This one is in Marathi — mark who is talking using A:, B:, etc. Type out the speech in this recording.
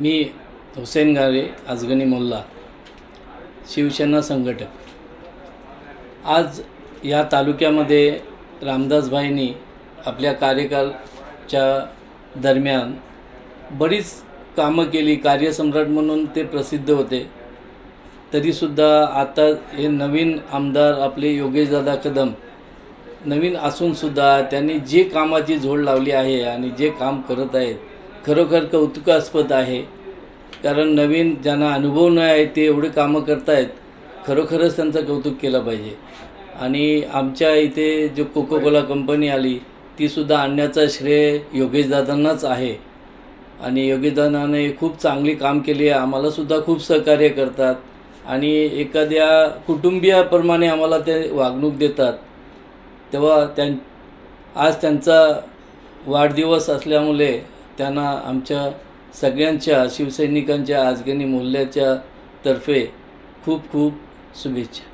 A: मी हुसेन गारे आजगणी मोल्ला शिवसेना संघटक. आज या तालुक्यामध्ये रामदासभाईंनी आपल्या कार्यकालच्या दरम्यान बरीच कामं केली. कार्यसम्राट म्हणून ते प्रसिद्ध होते. तरीसुद्धा आता हे नवीन आमदार आपले योगेशदादा कदम नवीन असूनसुद्धा त्यांनी जे कामाची झोड लावली आहे आणि जे काम करत आहेत खरोखर कौतुकास्पद आहे. कारण नवीन ज्यांना अनुभव नाही आहे ते एवढे कामं करतायत खरोखरच त्यांचं कौतुक केलं पाहिजे. आणि आमच्या इथे जो कोको कोला कंपनी आली तीसुद्धा आणण्याचा श्रेय योगेशदादांनाच आहे. आणि योगेशदादाने खूप चांगली काम केली आहे आम्हालासुद्धा खूप सहकार्य करतात. आणि एखाद्या कुटुंबियाप्रमाणे आम्हाला ते वागणूक देतात. तेव्हा त्यां आज त्यांचा वाढदिवस असल्यामुळे त्यांना आमच्या सगळ्यांच्या शिवसैनिकांच्या आजगणी मूल्याच्या तर्फे खूप खूप शुभेच्छा.